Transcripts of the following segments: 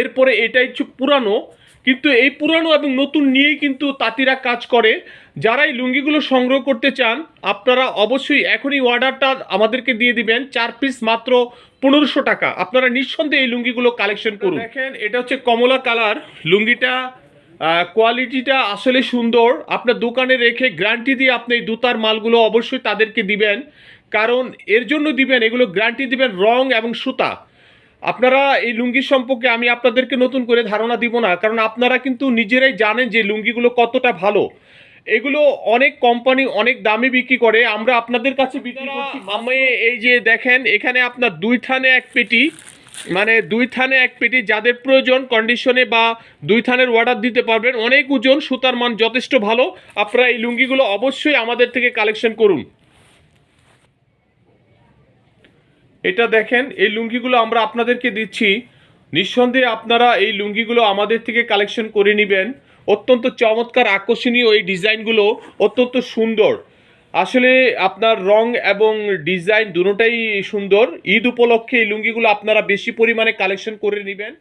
এরপরে এটা একটু পুরানো কিন্তু এই পুরানো এবং নতুন নিয়েই কিন্তু তাঁতিরা কাজ করে। যারা এই লুঙ্গিগুলো সংগ্রহ করতে চান আপনারা অবশ্যই এখনই অর্ডারটা আমাদেরকে দিয়ে দিবেন। চার পিস মাত্র পনেরোশো টাকা। আপনারা নিঃসন্দেহে এই লুঙ্গিগুলো কালেকশন করুন। দেখেন এটা হচ্ছে কমলা কালার। লুঙ্গিটা কোয়ালিটিটা আসলে সুন্দর। আপনার দোকানে রেখে গ্যারান্টি দিয়ে আপনি এই দুতার মালগুলো অবশ্যই তাদেরকে দিবেন। কারণ এর জন্য দিবেন এগুলো গ্যারান্টি দিবেন রং এবং সুতা। আপনারা এই লুঙ্গি সম্পর্কে আমি আপনাদেরকে নতুন করে ধারণা দিব না কারণ আপনারা কিন্তু নিজেরাই জানেন যে লুঙ্গিগুলো কতটা ভালো। এগুলো অনেক কোম্পানি অনেক দামে বিক্রি করে আমরা আপনাদের কাছে বিক্রি করছি। আমি এই যে দেখেন এখানে আপনার দুই থানে এক পেটি মানে দুই থানে এক পেটি যাদের প্রয়োজন কন্ডিশনে বা দুই থানের অর্ডার দিতে পারবেন অনেক ওজন সুতার মান যথেষ্ট ভালো। আপনারা এই লুঙ্গিগুলো অবশ্যই আমাদের থেকে কালেকশন করুন। এটা দেখেন, এই লুঙ্গিগুলো আমরা আপনাদেরকে দিচ্ছি। নিঃসন্দেহে আপনারা এই লুঙ্গিগুলো আমাদের থেকে কালেকশন করে নেবেন। অত্যন্ত চমৎকার আকর্ষণীয় এই ডিজাইনগুলো, অত্যন্ত সুন্দর। আসলে আপনার রং এবং ডিজাইন দুটোটাই সুন্দর। ঈদ উপলক্ষে এই লুঙ্গিগুলো আপনারা বেশি পরিমাণে কালেকশন করে নেবেন।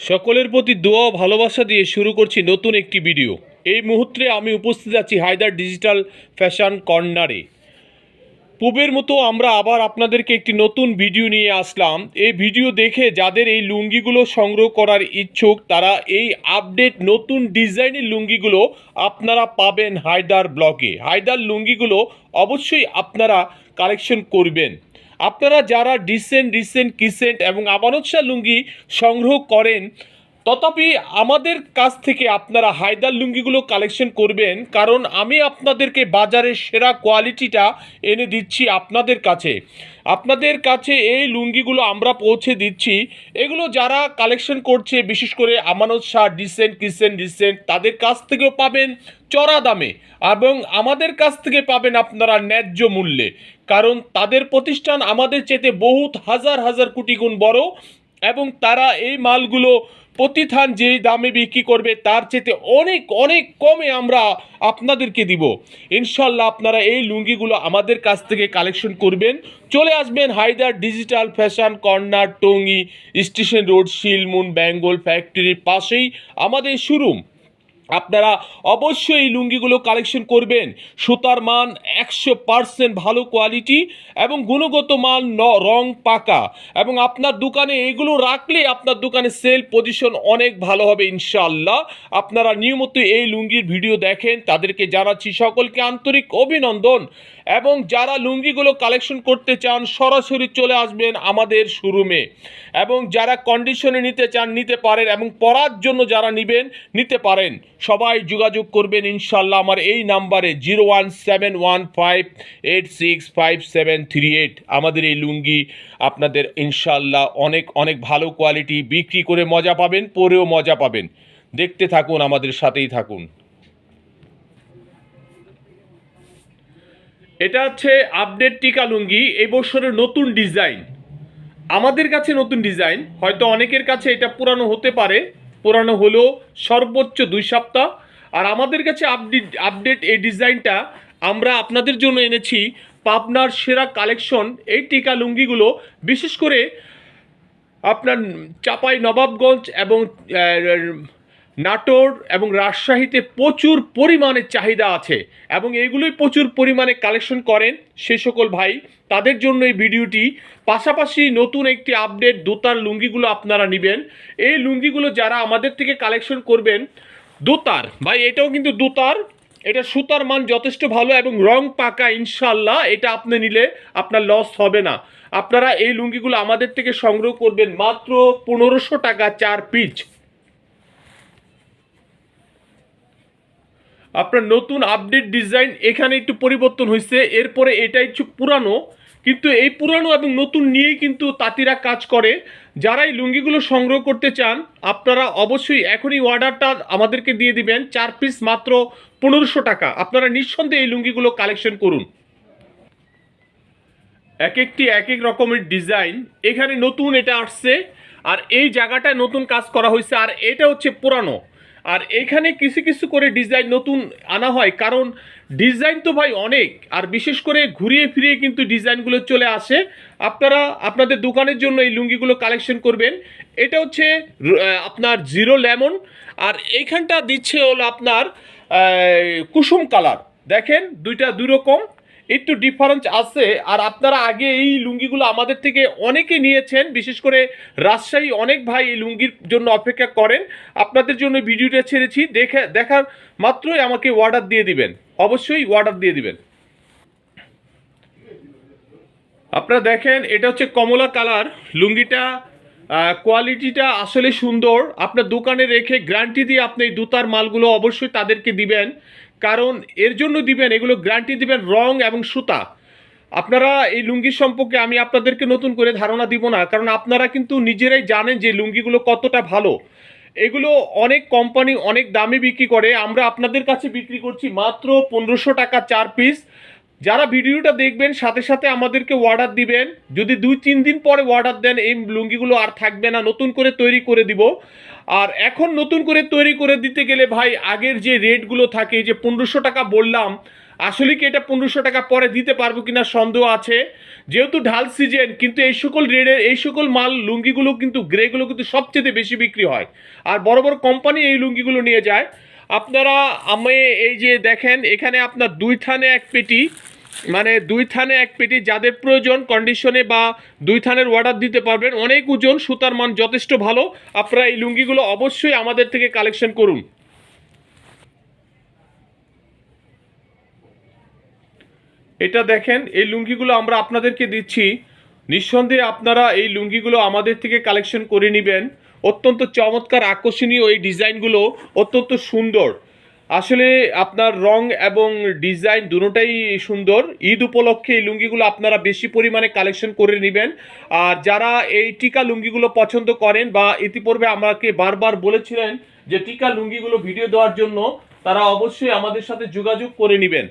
সকলের প্রতি দোয়া ভালোবাসা দিয়ে শুরু করছি নতুন একটি ভিডিও এই মুহূর্তে আমি উপস্থিত আছি হায়দার ডিজিটাল ফ্যাশন কর্নারে। পূবের মতো আমরা আবার আপনাদেরকে একটি নতুন ভিডিও নিয়ে আসলাম। এই ভিডিও দেখে যাদের এই লুঙ্গিগুলো সংগ্রহ করার ইচ্ছুক, তারা এই আপডেট নতুন ডিজাইনের লুঙ্গিগুলো আপনারা পাবেন হায়দার ব্লকে হায়দার লুঙ্গিগুলো অবশ্যই আপনারা কালেকশন করবেন। আপনারা যারা ডিসেন্ট, রিসেন্ট, কিসেন্ট এবং আমানত লুঙ্গি সংগ্রহ করেন তথাপি আমাদের কাছ থেকে আপনারা হায়দার লুঙ্গিগুলো কালেকশন করবেন, কারণ আমি আপনাদেরকে বাজারের সেরা কোয়ালিটিটা এনে দিচ্ছি আপনাদের কাছে। আপনাদের কাছে এই লুঙ্গিগুলো আমরা পৌঁছে দিচ্ছি। এগুলো যারা কালেকশন করছে, বিশেষ করে আমানত শাহ ডিসেন্ট কিসেন্ট ডিসেন্ট তাদের কাছ থেকেও পাবেন চড়া দামে এবং আমাদের কাছ থেকে পাবেন আপনারা ন্যায্য মূল্যে। কারণ তাদের প্রতিষ্ঠান আমাদের চেতে বহুত হাজার হাজার কোটি গুণ বড় এবং তারা এই মালগুলো প্রতিথান যে দামে বিক্রি করবে, তার চেতে অনেক অনেক কমে আমরা আপনাদেরকে দিব। ইনশাল্লাহ আপনারা এই লুঙ্গিগুলো আমাদের কাছ থেকে কালেকশন করবেন। চলে আসবেন Haider digital fashion corner, Tongi, station road, Shilmun, Bengal ফ্যাক্টরির পাশেই আমাদের শোরুম। আপনারা অবশ্যই এই লুঙ্গিগুলো কালেকশন করবেন। সুতার মান একশো পারসেন্ট ভালো কোয়ালিটি এবং গুণগত মান ন- রং পাকা। এবং আপনার দোকানে এগুলো রাখলে আপনার দোকানে সেল পজিশন অনেক ভালো হবে ইনশাআল্লাহ। আপনারা নিয়মিত এই লুঙ্গির ভিডিও দেখেন, তাদেরকে জানাচ্ছি সকলকে আন্তরিক অভিনন্দন। এবং যারা লুঙ্গিগুলো কালেকশন করতে চান, সরাসরি চলে আসবেন আমাদের শোরুমে এবং যারা কন্ডিশনে নিতে চান, নিতে পারেন এবং পরার জন্য যারা নেবেন, নিতে পারেন। সবাই যোগাযোগ করবেন ইনশাল্লাহ আমার এই নাম্বারে zero one seven one five eight six five seven three eight. আমাদের এই লুঙ্গি আপনাদের ইনশাল্লাহ অনেক অনেক ভালো কোয়ালিটি বিক্রি করে মজা পাবেন, পরেও মজা পাবেন। দেখতে থাকুন, আমাদের সাথেই থাকুন। এটা হচ্ছে আপডেট টিকা লুঙ্গি, এই বছরের নতুন ডিজাইন। আমাদের কাছে নতুন ডিজাইন, হয়তো অনেকের কাছে এটা পুরানো হতে পারে। পুরানো হলো সর্বোচ্চ দুই সপ্তাহ। আর আমাদের কাছে আপডেট আপডেট এই ডিজাইনটা আমরা আপনাদের জন্য এনেছি পাবনার সেরা কালেকশন এই টিকা লুঙ্গিগুলো। বিশেষ করে আপনার চাপাই নবাবগঞ্জ এবং নাটোর এবং রাজশাহীতে প্রচুর পরিমাণে চাহিদা আছে এবং এগুলোই প্রচুর পরিমাণে কালেকশন করেন সে সকল ভাই। তাদের জন্য এই ভিডিওটি পাশাপাশি নতুন একটি আপডেট দোতার লুঙ্গিগুলো আপনারা নেবেন। এই লুঙ্গিগুলো যারা আমাদের থেকে কালেকশন করবেন, দোতার, ভাই এটাও কিন্তু দোতার, এটা সুতার মান যথেষ্ট ভালো এবং রং পাকা ইনশাল্লাহ এটা আপনি নিলে আপনার লস হবে না। আপনারা এই লুঙ্গিগুলো আমাদের থেকে সংগ্রহ করবেন মাত্র পনেরোশো টাকা চার পিচ আপনার নতুন আপডেট ডিজাইন এখানে একটু পরিবর্তন হয়েছে এরপরে এটা একটু পুরানো। কিন্তু এই পুরানো এবং নতুন নিয়েই কিন্তু তাঁতিরা কাজ করে। যারা এই লুঙ্গিগুলো সংগ্রহ করতে চান, আপনারা অবশ্যই এখনই অর্ডারটা আমাদেরকে দিয়ে দিবেন। চার পিস মাত্র পনেরোশো টাকা। আপনারা নিঃসন্দেহে এই লুঙ্গিগুলো কালেকশন করুন। এক একটি এক এক রকমের ডিজাইন এখানে নতুন এটা আসছে। আর এই জায়গাটায় নতুন কাজ করা হয়েছে আর এটা হচ্ছে পুরানো। আর এখানে কিছু কিছু করে ডিজাইন নতুন আনা হয়, কারণ ডিজাইন তো ভাই অনেক, আর বিশেষ করে ঘুরিয়ে ফিরিয়ে কিন্তু ডিজাইনগুলো চলে আসে। আপনারা, আপনাদের দোকানের জন্য এই লুঙ্গিগুলো কালেকশন করবেন। এটা হচ্ছে আপনার জিরো লেমন আর এইখানটা দিচ্ছে হলো আপনার কুসুম কালার দেখেন, দুইটা দুই রকম। একটু ডিফারেন্স আছে। আর আপনারা আগে এই লুঙ্গিগুলো আমাদের থেকে অনেকে নিয়েছেন, বিশেষ করে রাজশাহী অনেক ভাই এই লুঙ্গির জন্য অপেক্ষা করেন। আপনাদের জন্য ভিডিওটা ছেড়েছি। দেখে, দেখার মাত্রই আমাকে অর্ডার দিয়ে দিবেন। অবশ্যই অর্ডার দিয়ে দিবেন। আপনারা দেখেন, এটা হচ্ছে কমলা কালার লুঙ্গিটা। কোয়ালিটিটা আসলে সুন্দর। আপনার দোকানে রেখে গ্যারান্টি দিয়ে আপনি এই দুতার মালগুলো অবশ্যই তাদেরকে দিবেন। কারণ এর জন্য দিবেন, এগুলো গ্যারান্টি দিবেন রং এবং সুতা। আপনারা এই লুঙ্গি সম্পর্কে আমি আপনাদেরকে নতুন করে ধারণা দিব না, কারণ আপনারা কিন্তু নিজেরাই জানেন যে লুঙ্গিগুলো কতটা ভালো। এগুলো অনেক কোম্পানি অনেক দামে বিক্রি করে, আমরা আপনাদের কাছে বিক্রি করছি মাত্র পনেরোশো টাকা চার পিস যারা ভিডিওটা দেখবেন, সাথে সাথে আমাদেরকে অর্ডার দিবেন। যদি দুই, তিন দিন পরে অর্ডার দেন, এই লুঙ্গিগুলো আর থাকবে না, নতুন করে তৈরি করে দিব। আর এখন নতুন করে তৈরি করে দিতে গেলে ভাই, আগের যে রেটগুলো থাকে যে পনেরোশো টাকা বললাম, আসলে কি এটা পনেরোশো টাকা পরে দিতে পারব কিনা সন্দেহ আছে? যেহেতু ঢাল সিজন কিন্তু এই সকল রেডের, এই সকল মাল, লুঙ্গিগুলো কিন্তু গ্রেগুলো কিন্তু সবচেয়ে বেশি বিক্রি হয়। আর বড় বড় কোম্পানি এই লুঙ্গিগুলো নিয়ে যায়। আপনারা, আমি এই যে দেখেন, এখানে আপনার দুই থানে এক পেটি মানে দুই থানে এক পেটি যাদের প্রয়োজন কন্ডিশনে বা দুই থানের অর্ডার দিতে পারবেন, অনেক ওজন, সুতার মান যথেষ্ট ভালো। আপনারা এই লুঙ্গিগুলো অবশ্যই আমাদের থেকে কালেকশন করুন। এটা দেখেন, এই লুঙ্গিগুলো আমরা আপনাদেরকে দিচ্ছি। নিঃসন্দেহে আপনারা এই লুঙ্গিগুলো আমাদের থেকে কালেকশন করে নেবেন। অত্যন্ত চমৎকার, আকর্ষণীয় এই ডিজাইনগুলো। অত্যন্ত সুন্দর। আসলে আপনার রং এবং ডিজাইন দুটোটাই সুন্দর। ঈদ উপলক্ষে এই লুঙ্গিগুলো আপনারা বেশি পরিমাণে কালেকশন করে নেবেন। আর যারা এই টিকা লুঙ্গিগুলো পছন্দ করেন বা ইতিপূর্বে আমাকে বারবার বলেছিলেন যে টিকা লুঙ্গিগুলো ভিডিও দেওয়ার জন্য, তারা অবশ্যই আমাদের সাথে যোগাযোগ করে নেবেন।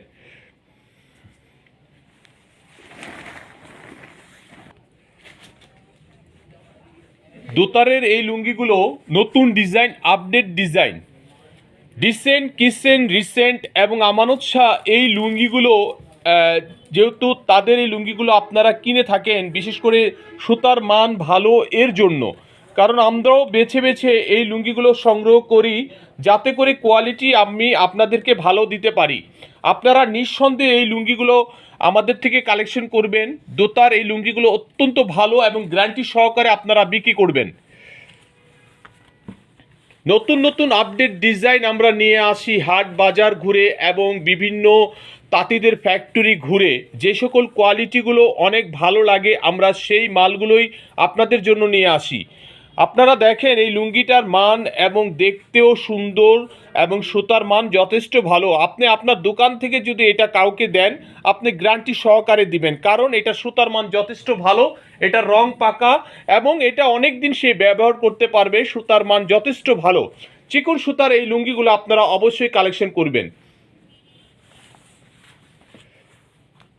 দোতারের এই লুঙ্গিগুলো নতুন ডিজাইন আপডেট ডিজাইন। ডিসেন্ট কিসেন রিসেন্ট এবং আমানত শাহ এই লুঙ্গিগুলো যেহেতু তাদের এই লুঙ্গিগুলো আপনারা কিনে থাকেন, বিশেষ করে সুতার মান ভালো এর জন্য। কারণ আমরাও বেছে বেছে এই লুঙ্গিগুলো সংগ্রহ করি, যাতে করে কোয়ালিটি আমি আপনাদেরকে ভালো দিতে পারি। আপনারা নিঃসন্দেহে এই লুঙ্গিগুলো আমাদের থেকে কালেকশন করবেন। দোতার এই লুঙ্গিগুলো অত্যন্ত ভালো এবং গ্যারান্টি সহকারে আপনারা বিক্রি করবেন। নতুন নতুন আপডেট ডিজাইন আমরা নিয়ে আসি হাট বাজার ঘুরে এবং বিভিন্ন তাঁতিদের ফ্যাক্টরি ঘুরে। যে সকল কোয়ালিটিগুলো অনেক ভালো লাগে, আমরা সেই মালগুলোই আপনাদের জন্য নিয়ে আসি। আপনারা দেখেন এই লুঙ্গিটার মান এবং দেখতেও সুন্দর এবং সুতার মান যথেষ্ট ভালো। আপনি আপনার দোকান থেকে যদি এটা কাউকে দেন, আপনি গ্যারান্টি সহকারে দিবেন। কারণ এটা সুতার মান যথেষ্ট ভালো, এটা রং পাকা এবং এটা অনেক দিন সে ব্যবহার করতে পারবে, সুতার মান যথেষ্ট ভালো। চিকন সুতার এই লুঙ্গিগুলো আপনারা অবশ্যই কালেকশন করবেন।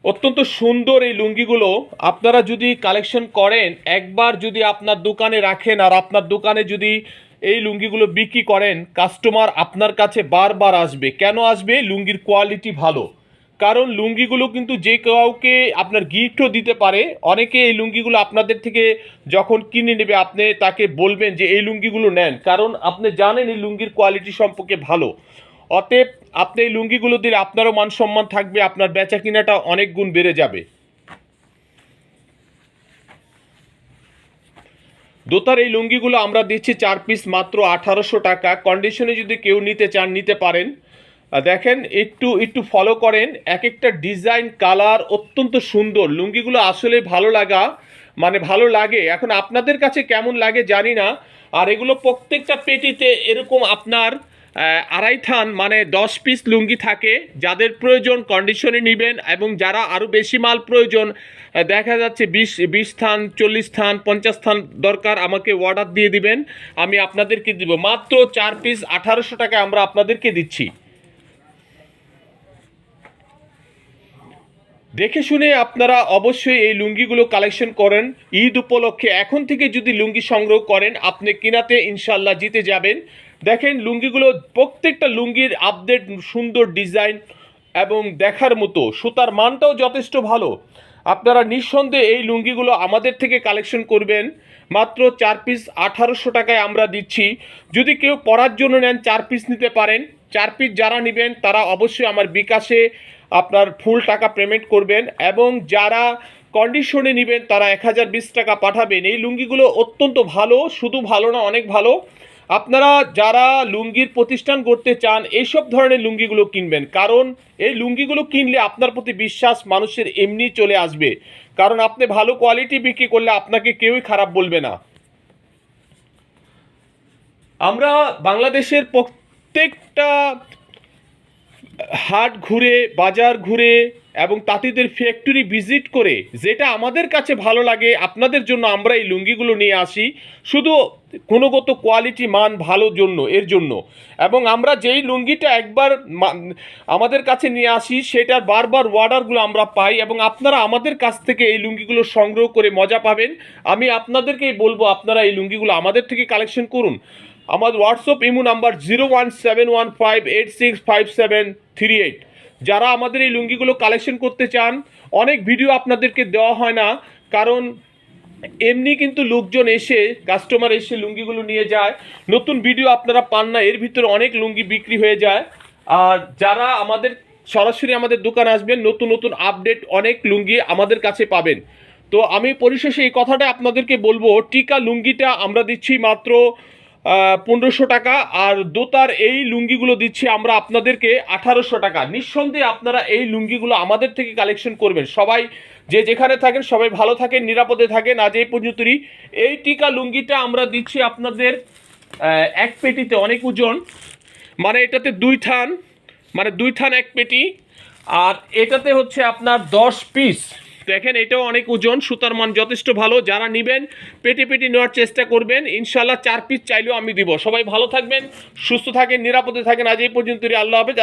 অত্যন্ত সুন্দর এই লুঙ্গিগুলো। আপনারা যদি কালেকশন করেন, একবার যদি আপনার দোকানে রাখেন আর আপনার দোকানে যদি এই লুঙ্গিগুলো বিক্রি করেন কাস্টমার আপনার কাছে বারবার আসবে। কেন আসবে? লুঙ্গির কোয়ালিটি ভালো। কারণ লুঙ্গিগুলো কিন্তু যে কাউকে আপনার গিফটও দিতে পারে, অনেকে এই লুঙ্গিগুলো আপনাদের থেকে যখন কিনে নেবে, আপনি তাকে বলবেন যে, এই লুঙ্গিগুলো নেন। কারণ আপনি জানেন এই লুঙ্গির কোয়ালিটি সম্পর্কে ভালো। অতএব আপনি এই লুঙ্গিগুলো দিলে আপনারও মান সম্মান থাকবে, আপনার বেচা কিনাটা অনেক গুণ বেড়ে যাবে। দোতার এই লুঙ্গিগুলো আমরা দিচ্ছি চার পিস মাত্র আঠারোশো টাকা। কন্ডিশনে যদি কেউ নিতে চান, নিতে পারেন। দেখেন, একটু একটু ফলো করেন। এক একটা ডিজাইন কালার অত্যন্ত সুন্দর। লুঙ্গিগুলো আসলে ভালো লাগা মানে ভালো লাগে। এখন আপনাদের কাছে কেমন লাগে জানি না। আর এগুলো প্রত্যেকটা পেটিতে এরকম আপনার আড়াই থান মানে দশ পিস লুঙ্গি থাকে, যাদের প্রয়োজন কন্ডিশনে নেবেন এবং যারা আরও বেশি মাল প্রয়োজন দেখা যাচ্ছে বিশ বিশ থান, চল্লিশ থান, পঞ্চাশ থান দরকার, আমাকে অর্ডার দিয়ে দিবেন, আমি আপনাদেরকে দিব। মাত্র চার পিস আঠারোশো টাকা আমরা আপনাদেরকে দিচ্ছি। দেখে শুনে আপনারা অবশ্যই এই লুঙ্গিগুলো কালেকশন করেন। ঈদ উপলক্ষে এখন থেকে যদি লুঙ্গি সংগ্রহ করেন, আপনি কিনাতে ইনশাল্লাহ জিতে যাবেন। দেখেন লুঙ্গিগুলো, প্রত্যেকটা লুঙ্গির আপডেট সুন্দর ডিজাইন এবং দেখার মতো। সুতার মানটাও যথেষ্ট ভালো। আপনারা নিঃসন্দেহে এই লুঙ্গিগুলো আমাদের থেকে কালেকশন করবেন। মাত্র চার পিস আঠারোশো টাকায় আমরা দিচ্ছি। যদি কেউ পরার জন্য নেন, চার পিস নিতে পারেন। চার পিস যারা নেবেন, তারা অবশ্যই আমার বিকাশে আপনার ফুল টাকা পেমেন্ট করবেন এবং যারা কন্ডিশনে নেবেন, তারা এক হাজার বিশ টাকা পাঠাবেন। এই লুঙ্গিগুলো অত্যন্ত ভালো, শুধু ভালো না, অনেক ভালো। আপনারা যারা লুঙ্গির প্রতিষ্ঠান করতে চান এইসব ধরনের লুঙ্গিগুলো কিনবেন। কারণ এই লুঙ্গিগুলো কিনলে আপনার প্রতি বিশ্বাস মানুষের এমনি চলে আসবে। কারণ আপনি ভালো কোয়ালিটি বিক্রি করলে আপনাকে কেউই খারাপ বলবে না। আমরা বাংলাদেশের প্রত্যেকটা হাট ঘুরে, বাজার ঘুরে এবং তাঁতিদের ফ্যাক্টরি ভিজিট করে যেটা আমাদের কাছে ভালো লাগে, আপনাদের জন্য আমরা এই লুঙ্গিগুলো নিয়ে আসি। শুধু গুণগত কোয়ালিটি মান ভালো জন্য, এর জন্য। এবং আমরা যেই লুঙ্গিটা একবার আমাদের কাছে নিয়ে আসি সেটার বারবার অর্ডারগুলো আমরা পাই এবং আপনারা আমাদের কাছ থেকে এই লুঙ্গিগুলো সংগ্রহ করে মজা পাবেন। আমি আপনাদেরকেই বলব, আপনারা এই লুঙ্গিগুলো আমাদের থেকে কালেকশন করুন। আমার WhatsApp imo number zero one seven one five eight six five seven three eight যারা আমাদের এই লুঙ্গিগুলো কালেকশন করতে চান, অনেক ভিডিও আপনাদেরকে দেওয়া হয় না, কারণ এমনি কিন্তু লোকজন এসে কাস্টমার এসে লুঙ্গিগুলো নিয়ে যায়। নতুন ভিডিও আপনারা পান না, এর ভিতরে অনেক লুঙ্গি বিক্রি হয়ে যায়। আর যারা আমাদের, সরাসরি আমাদের দোকান আসবেন, নতুন নতুন আপডেট অনেক লুঙ্গি আমাদের কাছে পাবেন। তো আমি পরিশেষে এই কথাটা আপনাদেরকে বলব, টিকা লুঙ্গিটা আমরা দিচ্ছি মাত্র পনেরোশো টাকা আর দোতার এই লুঙ্গিগুলো দিচ্ছি আমরা আপনাদেরকে আঠারোশো টাকা। নিঃসন্দেহে আপনারা এই লুঙ্গিগুলো আমাদের থেকে কালেকশন করবেন। সবাই যে যেখানে থাকেন, সবাই ভালো থাকেন, নিরাপদে থাকেন। আজ এই পর্যন্তই। এই টিকা লুঙ্গিটা আমরা দিচ্ছি আপনাদের এক পেটিতে অনেক ওজন। মানে এটাতে দুই থান মানে দুই থান এক পেটি। আর এটাতে হচ্ছে আপনার দশ পিস দেখেন, এটাও অনেক ওজন, সুতার মান যথেষ্ট ভালো। যারা নেবেন, পেটে পেটে নেওয়ার চেষ্টা করবেন। ইনশাল্লাহ চার পিস চাইলেও আমি দিব। সবাই ভালো থাকবেন, সুস্থ থাকেন, নিরাপদে থাকেন। আজ এই পর্যন্তই, আল্লাহ হাফেজ।